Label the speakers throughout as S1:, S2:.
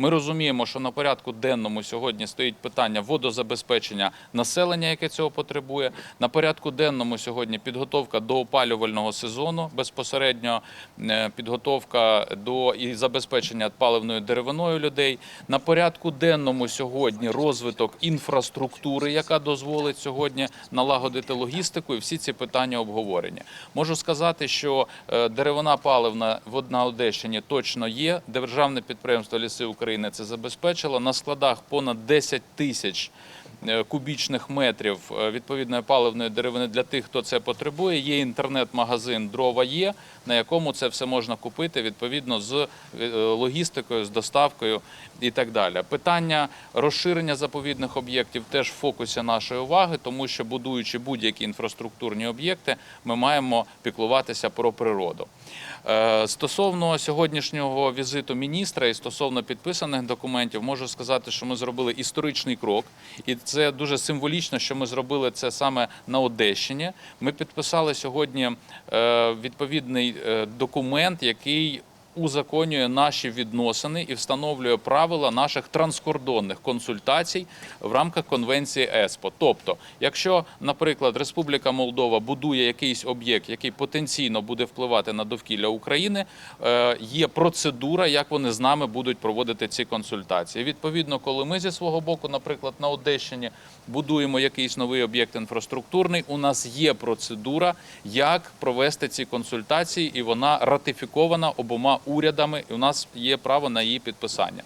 S1: Ми розуміємо, що на порядку денному сьогодні стоїть питання водозабезпечення населення, яке цього потребує. На порядку денному сьогодні підготовка до опалювального сезону, безпосередньо е, підготовка до і забезпечення паливною деревиною людей. На порядку денному сьогодні розвиток інфраструктури, яка дозволить сьогодні налагодити логістику, і всі ці питання обговорені. Можу сказати, що е, деревина паливна в- Одещині точно є. Державне підприємство Ліси України це забезпечило. На складах понад 10 тисяч е, кубічних метрів е, відповідної паливної деревини для тих, хто це потребує. Є інтернет-магазин Дрова є, на якому це все можна купити відповідно з е, логістикою, з доставкою і так далі. Питання розширення заповідних об'єктів теж в фокусі нашої уваги, тому що будуючи будь-які інфраструктурні об'єкти, ми маємо піклуватися про природу. Е, Стосовно сьогоднішнього візиту міністра і стосовно підписаних документів, можу сказати, що ми зробили історичний крок, і це дуже символічно, що ми зробили це саме на Одещині. Ми підписали сьогодні е, відповідний е, документ, який узаконює наші відносини і встановлює правила наших транскордонних консультацій в рамках конвенції ЕСПО. Тобто, якщо, наприклад, Республіка Молдова будує якийсь об'єкт, який потенційно буде впливати на довкілля України, е, є процедура, як вони з нами будуть проводити ці консультації. Відповідно, коли ми зі свого боку, наприклад, на Одещині будуємо якийсь новий об'єкт інфраструктурний, у нас є процедура, як провести ці консультації, і вона ратифікована обома урядами, і у нас є право на її підписання.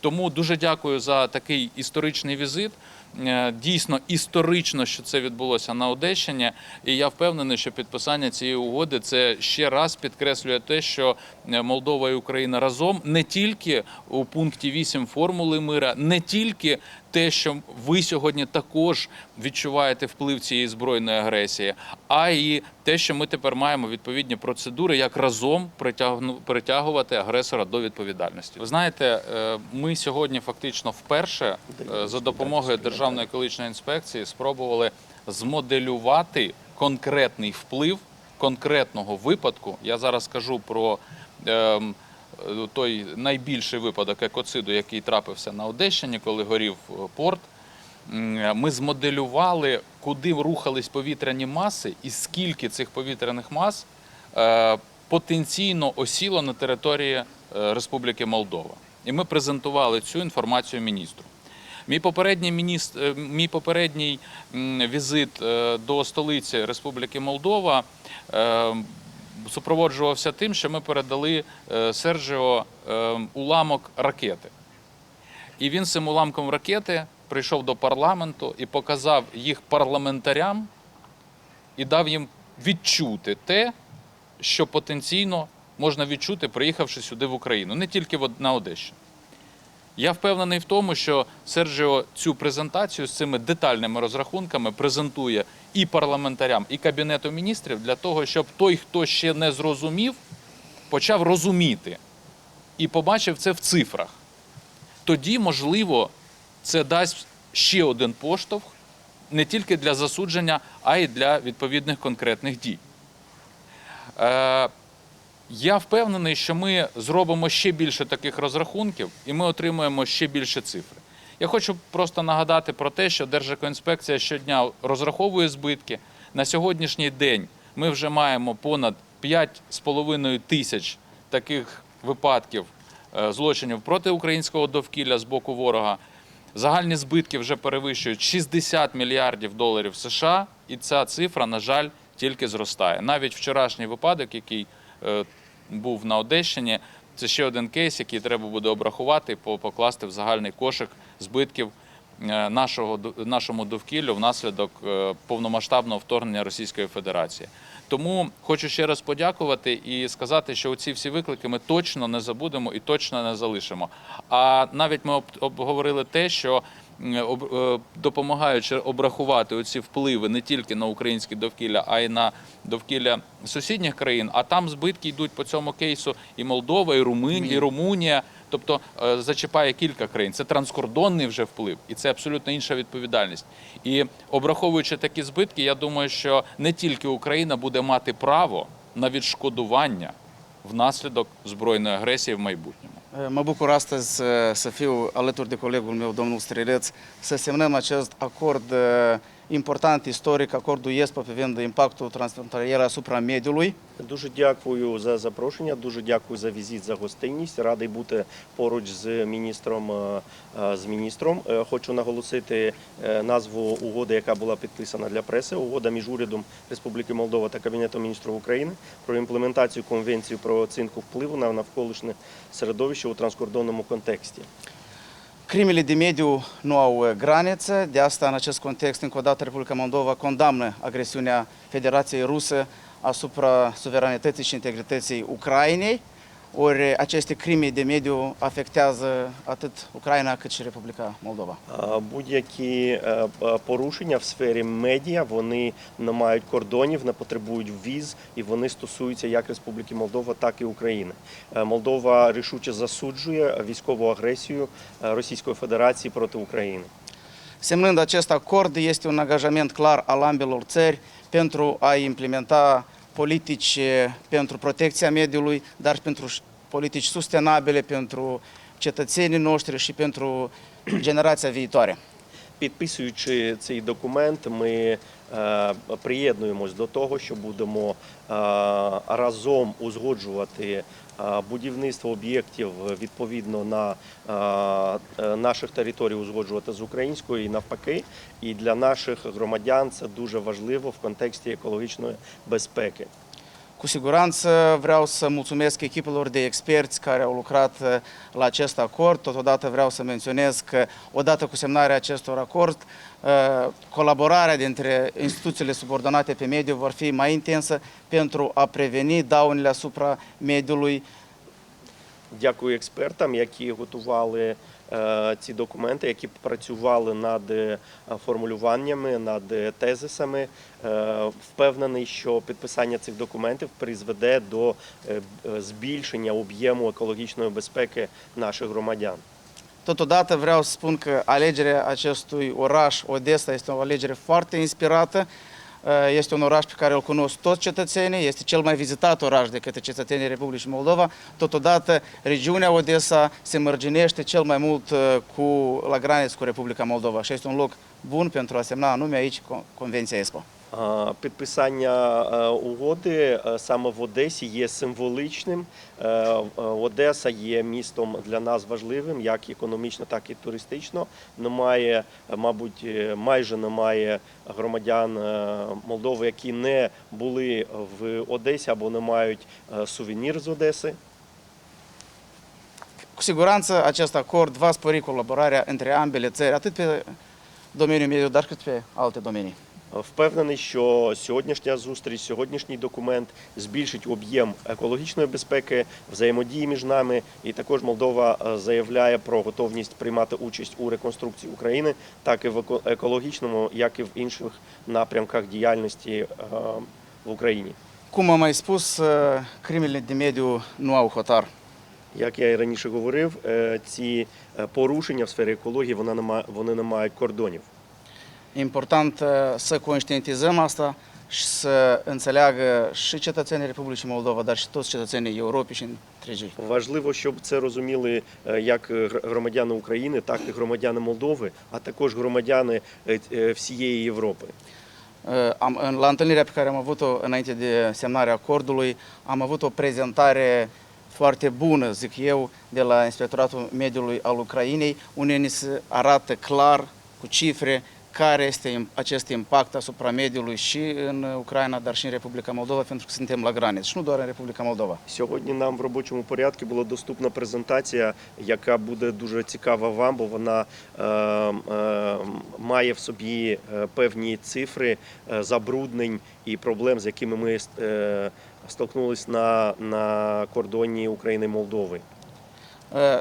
S1: Тому дуже дякую за такий історичний візит. Е, Дійсно історично, що це відбулося на Одещині, і я впевнений, що підписання цієї угоди це ще раз підкреслює те, що е, Молдова і Україна разом не тільки у пункті 8 формули мира, не тільки те, що ви сьогодні також відчуваєте вплив цієї збройної агресії, а і те, що ми тепер маємо відповідні процедури, як разом притягувати агресора до відповідальності. Ви знаєте, е, ми сьогодні фактично вперше за допомогою Державної екологічної інспекції спробували змоделювати конкретний вплив конкретного випадку. Я зараз кажу про. е, той найбільший випадок екоциду, який трапився на Одещині, коли горів е, порт. Ми змоделювали, куди рухались повітряні маси, і скільки цих повітряних мас е, потенційно осіло на території е, Республіки Молдова. І ми презентували цю інформацію міністру. Мій попередній міністр, е, мій попередній візит е, до столиці Республіки Молдова е, супроводжувався тим, що ми передали Серджіо уламок ракети. І він цим уламком ракети прийшов до парламенту і показав їх парламентарям і дав їм відчути те, що потенційно можна відчути, приїхавши сюди в Україну, не тільки на Одещину. Я впевнений в тому, що Серджіо цю презентацію з цими детальними розрахунками презентує і парламентарям, і кабінету міністрів для того, щоб той, хто ще не зрозумів, почав розуміти і побачив це в цифрах. Тоді, можливо, це дасть ще один поштовх не тільки для засудження, а й для відповідних конкретних дій. Я впевнений, що ми зробимо ще більше таких розрахунків і ми отримуємо ще більше цифри. Я хочу просто нагадати про те, що Держекоінспекція щодня розраховує збитки. На сьогоднішній день ми вже маємо понад 5,5 тисяч таких випадків е, злочинів проти українського довкілля з боку ворога. Загальні збитки вже перевищують 60 мільярдів доларів США, і ця цифра, на жаль, тільки зростає. Навіть вчорашній випадок, який е, був на Одещині, це ще один кейс, який треба буде обрахувати, по- покласти в загальний кошик збитків е, нашого нашому довкіллю внаслідок е, повномасштабного вторгнення Російської Федерації. Тому хочу ще раз подякувати і сказати, що ці всі виклики ми точно не забудемо і точно не залишимо. А навіть ми обговорили те, що допомагаючи обрахувати оці впливи не тільки на українське довкілля, а й на довкілля сусідніх країн. А там збитки йдуть по цьому кейсу і Молдова, і Румунія, і Румунія. Тобто е, зачіпає кілька країн. Це транскордонний вже вплив, і це абсолютно інша відповідальність. І обраховуючи такі збитки, я думаю, що не тільки Україна буде мати право на відшкодування внаслідок збройної агресії в майбутньому.
S2: Mă bucur astăzi uh, să fiu alături de colegul meu, domnul Strileț, să semnăm acest acord uh, important, istoric, acordul ESPA privind impactul transfrontalier asupra mediului.
S3: Дуже дякую за запрошення, дуже дякую за візит, за гостинність. Радий бути поруч з міністром. е, е, З міністром Е, хочу наголосити назву угоди, яка була підписана для преси. Угода між урядом Республіки Молдова та Кабінетом міністрів України про імплементацію конвенції про оцінку впливу на навколишнє середовище у транскордонному контексті.
S2: Crimele de mediu nu au uh, granițe, de asta, în acest context, încă o dată, Republica Moldova condamnă agresiunea Federației Ruse asupra suveranității și integrității Ucrainei, ori aceste crime de mediu afectează atât Ucraina cât și Republica Moldova.
S3: Будь-які е, порушення в сфері медіа вони не мають кордонів, не потребують віз, і вони стосуються як Республіки Молдова, так і України. Е, Молдова рішуче засуджує військову агресію е, Російської Федерації проти України.
S2: Semnând acest acord, este un angajament clar al ambelor țări pentru a implementa politici eh, pentru protecția mediului, dar și pentru ș- politici sustenabile pentru cetățenii noștri și pentru generația viitoare.
S3: Підписуючи цей документ, ми е, приєднуємось до того, що будемо е, разом узгоджувати е, будівництво об'єктів відповідно на е, е, наших територій узгоджувати з українською і навпаки. І для наших громадян це дуже важливо в контексті екологічної безпеки.
S2: Cu siguranță vreau să mulțumesc echipelor de experți care au lucrat eh, la acest acord. Totodată vreau să menționez că odată cu semnarea acestor acord, eh, colaborarea dintre instituțiile subordonate pe mediu vor fi mai intensă pentru a preveni daunele asupra mediului
S3: Дякую експертам, які готували е, ці документи, які працювали над е, формулюваннями, над е, тезисами. Е, Впевнений, що підписання цих документів призведе до е, е, збільшення об'єму екологічної безпеки наших громадян.
S2: Totodată vreau să spun că alegerea acestui oraș, Odessa, este o alegere foarte inspirată. Eh, Este un oraș pe care îl cunosc toți cetățenii, este cel mai vizitat oraș de către cetățenii Republicii Moldova. Totodată, regiunea Odessa se mărginește cel mai mult eh, cu, la graniță cu Republica Moldova și este un loc bun pentru a semna anume aici Con- Convenția ESPA.
S3: Підписання е, угоди е, саме в Одесі є символичним. Е, Одеса є містом для нас важливим, як економічно, так і туристично. Немає, мабуть, майже немає громадян Молдови, які не були в Одесі або не мають сувенір з Одеси.
S2: Cu siguranță acest acord va spori colaborarea între ambele țări, atât pe domeniul mediu, dar cât pe alte domenii.
S3: Впевнений, що сьогоднішня зустріч, сьогоднішній документ збільшить об'єм екологічної безпеки, взаємодії між нами. І також Молдова е, заявляє про готовність приймати участь у реконструкції України, так і в еко- екологічному, як і в інших напрямках діяльності е, в Україні.
S2: Crimele de mediu nu au hotar.
S3: Як я і раніше говорив, е, ці е, порушення в сфері екології вони не мають кордонів.
S2: E important eh, să conștientizăm asta și să înțeleagă și cetățenii Republicii Moldova, dar și toți cetățenii Europei și întregii.
S3: Важливо, щоб це розуміли е, як гр- громадяни України, так і громадяни Молдови, а також громадяни е, е, всієї Європи.
S2: Eh, Am, la întâlnirea pe care am avut-o înainte de semnarea acordului, am avut o prezentare foarte bună, zic eu, de la Inspectoratul Mediului al Ucrainei, unde ni se arată clar, cu cifre, care este acest impact asupra mediului și în Ucraina, dar și în Republica Moldova, pentru că suntem la graniță și nu doar în Republica Moldova.
S3: Сьогодні нам в робочому порядку була доступна презентація, яка буде дуже цікава вам, бо вона е, е, має в собі е, певні цифри е, забруднень і проблем, з якими ми е, столкнулись на, на кордоні України і Молдови.
S2: Uh,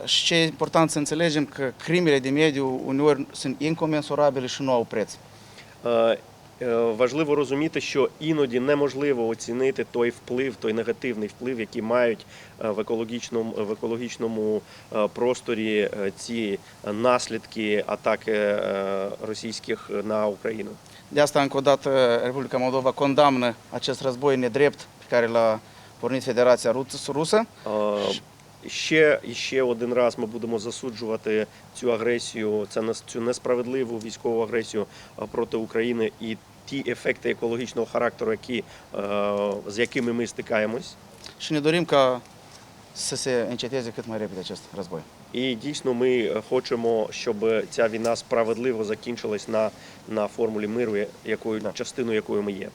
S2: Și ce e important să înțelegem că crimele de mediu uneori sunt incomensurabile și nu au preț.
S3: Е, е, Важливо розуміти, що іноді неможливо оцінити той вплив, той негативний вплив, який мають е, в екологічному, в екологічному е, просторі е, ці наслідки атаки е, російських на Україну.
S2: De asta, încă o dată, Republica Moldova condamnă acest război nedrept pe care l-a pornit Federația Rus- Rusă
S3: Е, Ще і ще один раз ми будемо засуджувати цю агресію, це цю несправедливу військову агресію е, проти України і ті ефекти екологічного характеру, які, е, з якими ми стикаємось.
S2: Mai repede acest război.
S3: І дійсно ми хочемо, щоб ця війна справедливо закінчилась на, на формулі миру, якою частиною якої ми є.